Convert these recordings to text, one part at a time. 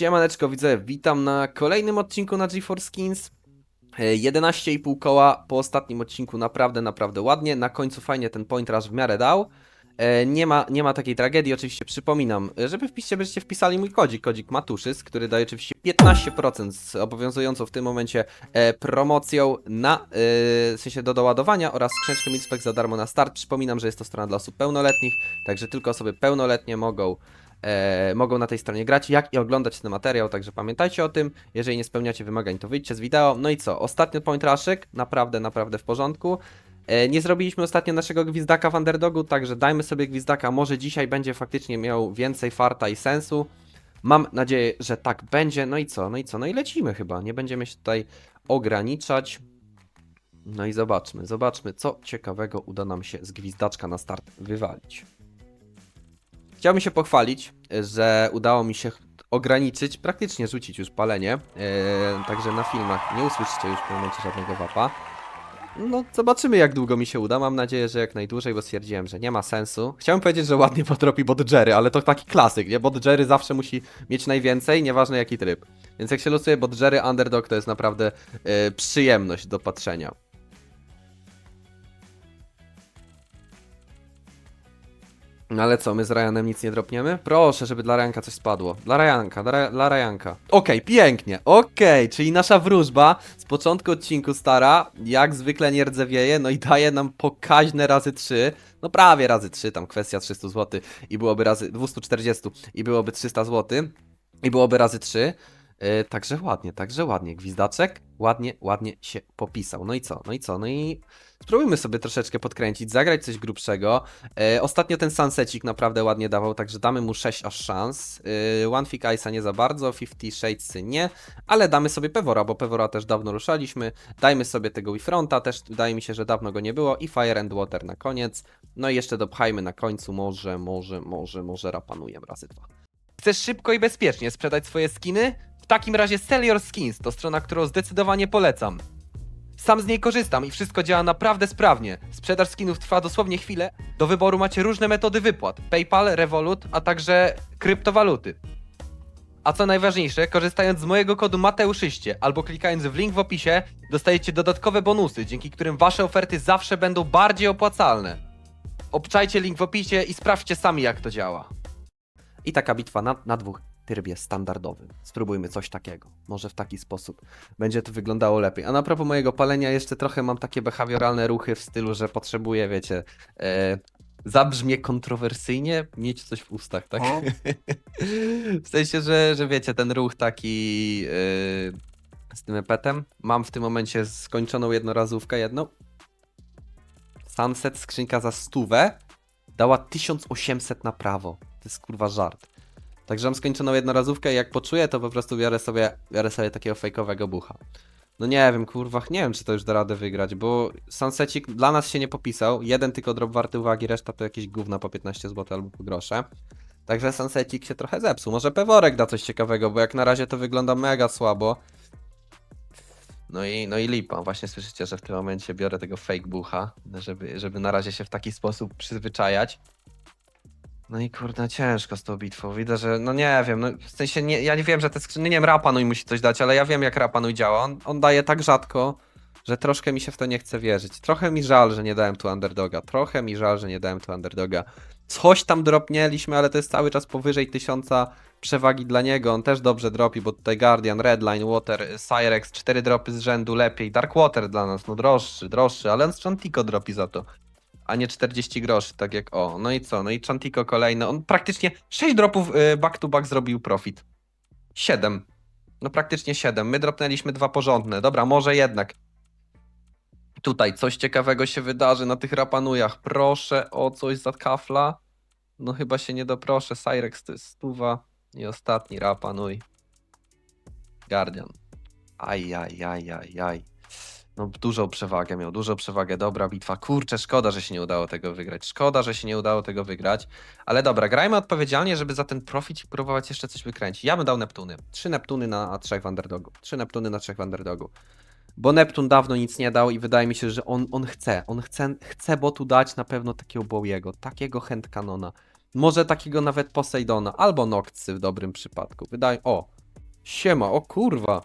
Siemaneczko, widzę, witam na kolejnym odcinku na GeForce Skins. E, 11,5 koła po ostatnim odcinku naprawdę, naprawdę ładnie. Na końcu fajnie ten point rush w miarę dał. E, Nie ma, nie ma takiej tragedii, oczywiście przypominam, e, żeby wpiście byście wpisali mój kodzik, kodzik Matuszys, który daje oczywiście 15% z obowiązującą w tym momencie e, promocją na, e, w sensie do doładowania oraz skrzyneczkę Milspec za darmo na start. Przypominam, że jest to strona dla osób pełnoletnich, także tylko osoby pełnoletnie mogą e, mogą na tej stronie grać, jak i oglądać ten materiał, także pamiętajcie o tym. Jeżeli nie spełniacie wymagań, to wyjdźcie z wideo. No i co? Ostatni point naprawdę, naprawdę w porządku. E, nie zrobiliśmy ostatnio naszego gwizdaka w underdogu, także dajmy sobie gwizdaka. Może dzisiaj będzie faktycznie miał więcej farta i sensu. Mam nadzieję, że tak będzie. No i co? No i co? No i lecimy chyba. Nie będziemy się tutaj ograniczać. No i zobaczmy, zobaczmy, co ciekawego uda nam się z gwizdaczka na start wywalić. Chciałbym się pochwalić, że udało mi się ograniczyć, praktycznie rzucić już palenie. Eee, także na filmach nie usłyszycie już w momencie żadnego wapa. No, zobaczymy jak długo mi się uda. Mam nadzieję, że jak najdłużej, bo stwierdziłem, że nie ma sensu. Chciałem powiedzieć, że ładnie potropi bot Jerry, ale to taki klasyk, nie? Bot Jerry zawsze musi mieć najwięcej, nieważne jaki tryb. Więc jak się losuje bot Jerry Underdog, to jest naprawdę e, przyjemność do patrzenia. No ale co, my z Ryanem nic nie dropniemy? Proszę, żeby dla Ryanka coś spadło. Dla Ryanka, dla, dla Ryanka. Okej, pięknie, okej, czyli nasza wróżba z początku odcinku stara, jak zwykle nie rdzewieje, no i daje nam pokaźne razy 3, no prawie razy 3, tam kwestia 300 zł i byłoby razy 240 i byłoby 300 zł i byłoby razy 3. Yy, także ładnie, także ładnie. Gwizdaczek ładnie, ładnie się popisał. No i co? No i co? No i spróbujmy sobie troszeczkę podkręcić, zagrać coś grubszego. E, ostatnio ten Sunsecik naprawdę ładnie dawał, także damy mu 6 aż szans. E, One Fick Ice'a nie za bardzo, 50 Shades nie, ale damy sobie Pewora, bo Pewora też dawno ruszaliśmy. Dajmy sobie tego Wifronta, też wydaje mi się, że dawno go nie było. I Fire and Water na koniec. No i jeszcze dopchajmy na końcu, może, może, może, może rapanuję razy dwa. Chcesz szybko i bezpiecznie sprzedać swoje skiny? Takim razie Sell Your Skins to strona, którą zdecydowanie polecam. Sam z niej korzystam i wszystko działa naprawdę sprawnie. Sprzedaż skinów trwa dosłownie chwilę. Do wyboru macie różne metody wypłat: PayPal, Revolut, a także kryptowaluty. A co najważniejsze, korzystając z mojego kodu Mateuszyście albo klikając w link w opisie, dostajecie dodatkowe bonusy, dzięki którym wasze oferty zawsze będą bardziej opłacalne. Obczajcie link w opisie i sprawdźcie sami jak to działa. I taka bitwa na, na dwóch trybie standardowym. Spróbujmy coś takiego. Może w taki sposób będzie to wyglądało lepiej. A na propos mojego palenia, jeszcze trochę mam takie behawioralne ruchy w stylu, że potrzebuję, wiecie, e, zabrzmie kontrowersyjnie, mieć coś w ustach, tak? O. w sensie, że, że wiecie, ten ruch taki e, z tym epetem. Mam w tym momencie skończoną jednorazówkę jedną. Sunset, skrzynka za stówę, dała 1800 na prawo. To jest kurwa żart. Także mam skończoną jednorazówkę i jak poczuję, to po prostu biorę sobie, biorę sobie takiego fejkowego bucha. No nie wiem, kurwa, nie wiem, czy to już da radę wygrać, bo Sunsecik dla nas się nie popisał. Jeden tylko drop warty uwagi, reszta to jakieś gówna po 15 zł albo po grosze. Także Sunsecik się trochę zepsuł. Może Peworek da coś ciekawego, bo jak na razie to wygląda mega słabo. No i, no i lipa. Właśnie słyszycie, że w tym momencie biorę tego fake bucha, żeby, żeby na razie się w taki sposób przyzwyczajać. No i kurde, ciężko z tą bitwą. Widzę, że no nie wiem, no w sensie nie, ja nie wiem, że te skrzyny, nie wiem, Rapanuj musi coś dać, ale ja wiem jak Rapanuj działa. On, on daje tak rzadko, że troszkę mi się w to nie chce wierzyć. Trochę mi żal, że nie dałem tu underdoga. Trochę mi żal, że nie dałem tu underdoga. Coś tam dropnieliśmy, ale to jest cały czas powyżej tysiąca przewagi dla niego. On też dobrze dropi, bo tutaj Guardian, Redline, Water, Cyrex, cztery dropy z rzędu lepiej. Darkwater dla nas, no droższy, droższy, ale on z Chantico dropi za to a nie 40 groszy, tak jak o. No i co? No i Chantico kolejny. On praktycznie 6 dropów y, back to back zrobił profit. 7. No praktycznie 7. My dropnęliśmy dwa porządne. Dobra, może jednak. Tutaj coś ciekawego się wydarzy na tych rapanujach. Proszę o coś za kafla. No chyba się nie doproszę. Cyrex to jest stuwa. I ostatni rapanuj. Guardian. Aj, aj, aj, aj, aj. No dużą przewagę miał, dużą przewagę, dobra bitwa. Kurczę, szkoda, że się nie udało tego wygrać. Szkoda, że się nie udało tego wygrać. Ale dobra, grajmy odpowiedzialnie, żeby za ten profit próbować jeszcze coś wykręcić. Ja bym dał Neptuny. Trzy Neptuny na trzech w underdogu. Trzy Neptuny na trzech w underdogu. Bo Neptun dawno nic nie dał i wydaje mi się, że on, on chce. On chce, chce botu dać na pewno takiego Bowiego, takiego Handcannona. Może takiego nawet Poseidona, albo Noctsy w dobrym przypadku. Wydaje... O, Siema, o kurwa.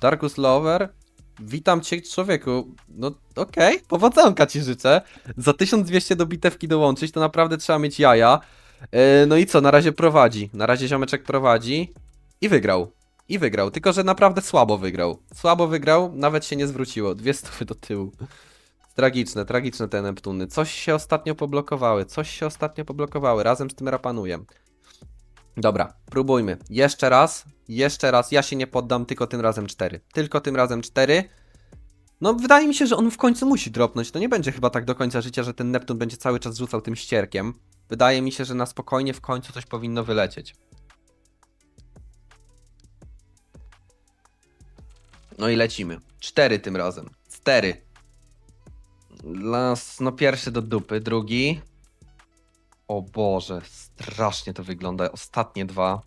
Darkus Lover, witam cię człowieku. No okej, powodzonka ci życzę. Za 1200 do bitewki dołączyć, to naprawdę trzeba mieć jaja. E, no i co, na razie prowadzi. Na razie ziomeczek prowadzi i wygrał. I wygrał, tylko że naprawdę słabo wygrał. Słabo wygrał, nawet się nie zwróciło. Dwie stówy do tyłu. Tragiczne, tragiczne te Neptuny. Coś się ostatnio poblokowały, coś się ostatnio poblokowały, razem z tym rapanujem. Dobra, próbujmy. Jeszcze raz, jeszcze raz. Ja się nie poddam, tylko tym razem 4. Tylko tym razem 4. No, wydaje mi się, że on w końcu musi dropnąć. To nie będzie chyba tak do końca życia, że ten Neptun będzie cały czas rzucał tym ścierkiem. Wydaje mi się, że na spokojnie w końcu coś powinno wylecieć. No i lecimy. 4 tym razem. 4. Las, no pierwszy do dupy, drugi. O Boże, strasznie to wygląda. Ostatnie dwa.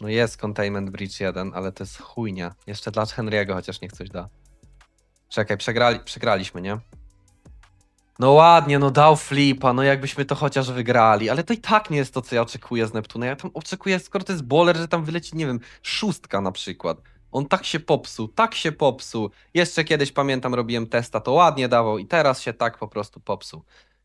No jest Containment Breach 1, ale to jest chujnia. Jeszcze dla Henry'ego chociaż niech coś da. Czekaj, przegrali, przegraliśmy, nie? No ładnie, no dał flipa, no jakbyśmy to chociaż wygrali, ale to i tak nie jest to, co ja oczekuję z Neptuna. Ja tam oczekuję, skoro to jest bowler, że tam wyleci, nie wiem, szóstka na przykład. On tak się popsuł, tak się popsuł. Jeszcze kiedyś pamiętam, robiłem testa, to ładnie dawał i teraz się tak po prostu popsuł.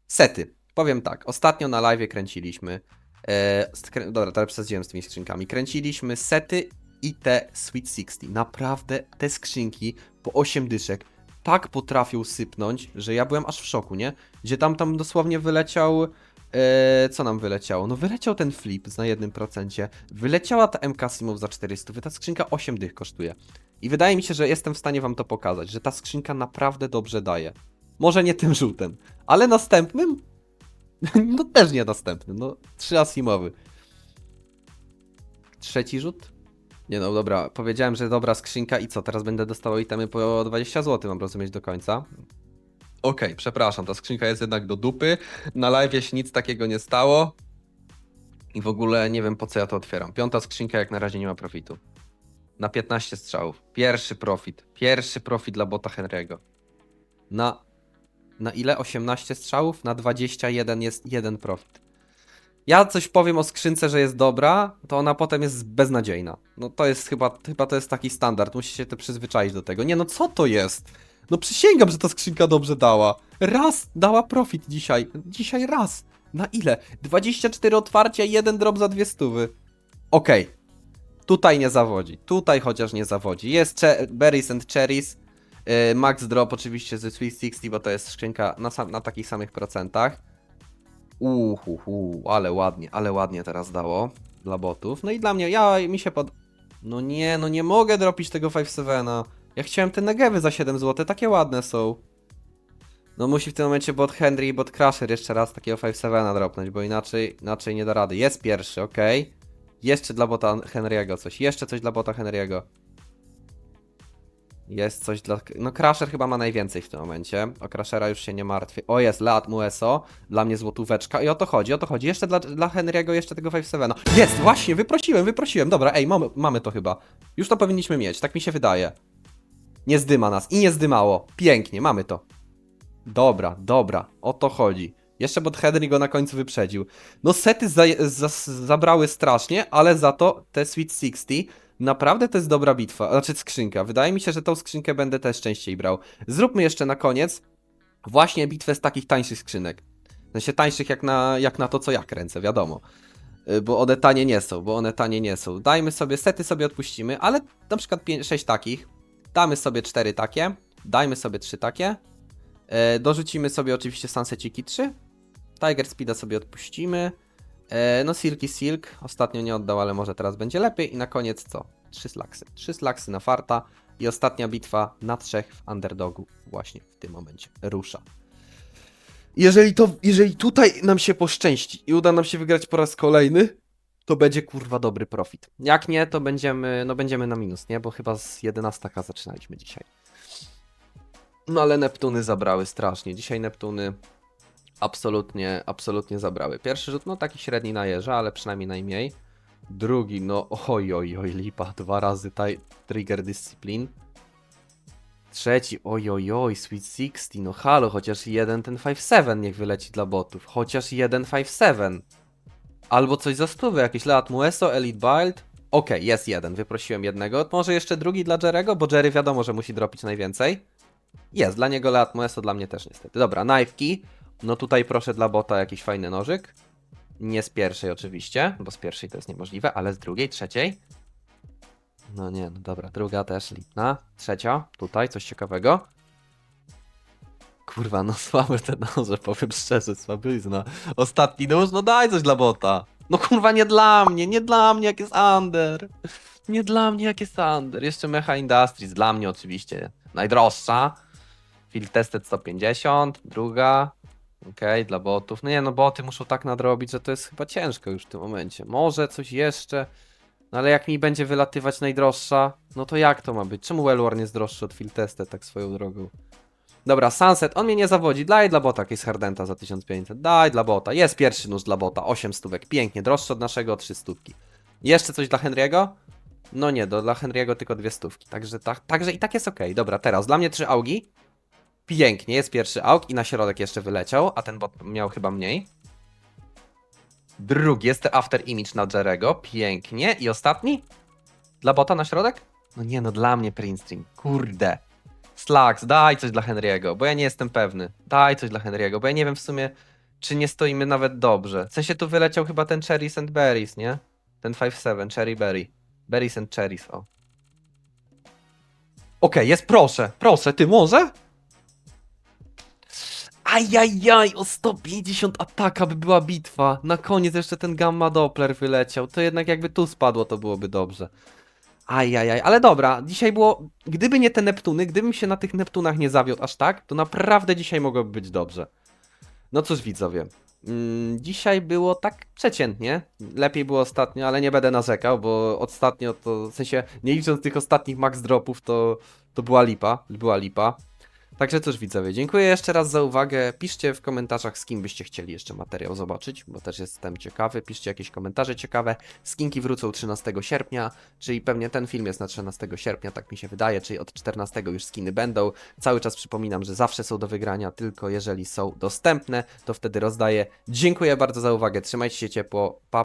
Sety. Powiem tak, ostatnio na live kręciliśmy. E, dobra, teraz przesadziłem z tymi skrzynkami. Kręciliśmy sety i te Sweet 60. Naprawdę te skrzynki po 8 dyszek tak potrafią sypnąć, że ja byłem aż w szoku, nie? Gdzie tam tam dosłownie wyleciał. E, co nam wyleciało? No wyleciał ten flip na 1%. Wyleciała ta MK Simów za 400. Ta skrzynka 8 dych kosztuje. I wydaje mi się, że jestem w stanie wam to pokazać, że ta skrzynka naprawdę dobrze daje. Może nie tym żółtem, ale następnym? No też nie następnym, no trzy asimowy. Trzeci rzut? Nie no, dobra, powiedziałem, że dobra skrzynka i co, teraz będę dostawał itemy po 20 zł, mam rozumieć do końca? Okej, przepraszam, ta skrzynka jest jednak do dupy, na live się nic takiego nie stało i w ogóle nie wiem po co ja to otwieram. Piąta skrzynka jak na razie nie ma profitu. Na 15 strzałów. Pierwszy profit. Pierwszy profit dla bota Henry'ego. Na na ile? 18 strzałów? Na 21 jest jeden profit. Ja coś powiem o skrzynce, że jest dobra, to ona potem jest beznadziejna. No to jest chyba, chyba to jest taki standard, musicie się to przyzwyczaić do tego. Nie no, co to jest? No przysięgam, że ta skrzynka dobrze dała. Raz dała profit dzisiaj. Dzisiaj raz. Na ile? 24 otwarcia, jeden drop za dwie stówy. Okej. Tutaj nie zawodzi. Tutaj chociaż nie zawodzi. Jest Berries and Cherries. Yy, Max Drop oczywiście ze Sweet 60, bo to jest skrzynka na, sam, na takich samych procentach. Uhuhu, ale ładnie, ale ładnie teraz dało dla botów. No i dla mnie, ja mi się pod... No nie, no nie mogę dropić tego 5-7. Ja chciałem te negewy za 7 zł, takie ładne są. No musi w tym momencie bot Henry i bot Crusher jeszcze raz takiego 5-7 dropnąć, bo inaczej, inaczej nie da rady. Jest pierwszy, ok. Jeszcze dla bota Henry'ego coś, jeszcze coś dla bota Henry'ego. Jest coś dla. No, Crusher chyba ma najwięcej w tym momencie. O Crushera już się nie martwię. O, jest Lat Mueso. Dla mnie złotóweczka. I o to chodzi, o to chodzi. Jeszcze dla, dla Henry'ego, jeszcze tego 5-7. Jest, właśnie, wyprosiłem, wyprosiłem. Dobra, ej, mamy, mamy to chyba. Już to powinniśmy mieć, tak mi się wydaje. Nie zdyma nas. I nie zdymało. Pięknie, mamy to. Dobra, dobra, o to chodzi. Jeszcze bot Henry go na końcu wyprzedził. No sety za, za, zabrały strasznie, ale za to te Sweet 60 Naprawdę to jest dobra bitwa, znaczy skrzynka. Wydaje mi się, że tą skrzynkę będę też częściej brał. Zróbmy jeszcze na koniec właśnie bitwę z takich tańszych skrzynek. W sensie tańszych jak na, jak na to, co ja kręcę, wiadomo. Y, Bo one tanie nie są, bo one tanie nie są. Dajmy sobie, sety sobie odpuścimy, ale na przykład 6 takich. Damy sobie 4 takie, dajmy sobie 3 takie. E, dorzucimy sobie oczywiście Sunseciki 3. Tiger Speeda sobie odpuścimy. E, no Silky Silk, ostatnio nie oddał, ale może teraz będzie lepiej. I na koniec co? Trzy slaksy. Trzy slaksy na farta i ostatnia bitwa na trzech w underdogu właśnie w tym momencie rusza. Jeżeli to, jeżeli tutaj nam się poszczęści i uda nam się wygrać po raz kolejny, to będzie kurwa dobry profit. Jak nie, to będziemy, no będziemy na minus, nie? Bo chyba z 11k zaczynaliśmy dzisiaj. No ale Neptuny zabrały strasznie. Dzisiaj Neptuny absolutnie, absolutnie zabrały. Pierwszy rzut, no taki średni na jeża, ale przynajmniej najmniej. Drugi, no oj, oj, oj, lipa, dwa razy taj, trigger discipline. Trzeci, oj, oj, oj, Sweet 60, no halo, chociaż jeden ten 5-7 niech wyleci dla botów. Chociaż jeden 5-7. Albo coś za stówę, jakiś Leat Mueso, Elite Build. Okej, jest jeden, wyprosiłem jednego. Może jeszcze drugi dla Jerego, bo Jerry wiadomo, że musi dropić najwięcej. Jest, dla niego Leat Mueso, dla mnie też niestety. Dobra, knife key. No tutaj proszę dla bota jakiś fajny nożyk. Nie z pierwszej oczywiście, bo z pierwszej to jest niemożliwe, ale z drugiej, trzeciej. No nie, no dobra, druga też lipna. Trzecia, tutaj coś ciekawego. Kurwa, no słabe te noże, powiem szczerze, słabizna. Ostatni nóż, no daj coś dla bota. No kurwa, nie dla mnie, nie dla mnie, jak jest under. Nie dla mnie, jak jest under. Jeszcze Mecha Industries, dla mnie oczywiście. Najdroższa. Field Tested 150, druga. Okej, dla botów. No nie, no boty muszą tak nadrobić, że to jest chyba ciężko już w tym momencie. Może coś jeszcze. No ale jak mi będzie wylatywać najdroższa, no to jak to ma być? Czemu Wellwar jest droższy od Field Tested tak swoją drogą? Dobra, Sunset, on mnie nie zawodzi. Daj dla bota jakieś Hardenta za 1500. Daj dla bota. Jest pierwszy nóż dla bota. 8 stówek. Pięknie. Droższy od naszego o 3 stówki. Jeszcze coś dla Henry'ego? No nie, do, dla Henry'ego tylko dwie stówki. Także, tak, także i tak jest ok. Dobra, teraz dla mnie trzy augi. Pięknie, jest pierwszy aug i na środek jeszcze wyleciał, a ten bot miał chyba mniej. Drugi jest after image na Jerego. Pięknie. I ostatni? Dla bota na środek? No nie, no dla mnie Prince Stream. Kurde. Slacks, daj coś dla Henry'ego, bo ja nie jestem pewny. Daj coś dla Henry'ego, bo ja nie wiem w sumie, czy nie stoimy nawet dobrze. W sensie tu wyleciał chyba ten Cherries and Berries, nie? Ten 5-7, Cherry Berry. Berries and Cherries, o. Okej, jest proszę, proszę, ty może? Ajajaj, o 150 ataka by była bitwa. Na koniec jeszcze ten Gamma Doppler wyleciał. To jednak jakby tu spadło, to byłoby dobrze. Ajajaj, ale dobra, dzisiaj było. Gdyby nie te Neptuny, gdybym się na tych Neptunach nie zawiódł aż tak, to naprawdę dzisiaj mogłoby być dobrze. No cóż, widzowie. Mm, dzisiaj było tak przeciętnie. Lepiej było ostatnio, ale nie będę narzekał, bo ostatnio to. W sensie, nie licząc tych ostatnich max dropów, to, to była lipa. Była lipa. Także cóż widzowie, dziękuję jeszcze raz za uwagę. Piszcie w komentarzach, z kim byście chcieli jeszcze materiał zobaczyć, bo też jestem ciekawy. Piszcie jakieś komentarze ciekawe. Skinki wrócą 13 sierpnia, czyli pewnie ten film jest na 13 sierpnia, tak mi się wydaje, czyli od 14 już skiny będą. Cały czas przypominam, że zawsze są do wygrania, tylko jeżeli są dostępne, to wtedy rozdaję. Dziękuję bardzo za uwagę, trzymajcie się ciepło, pa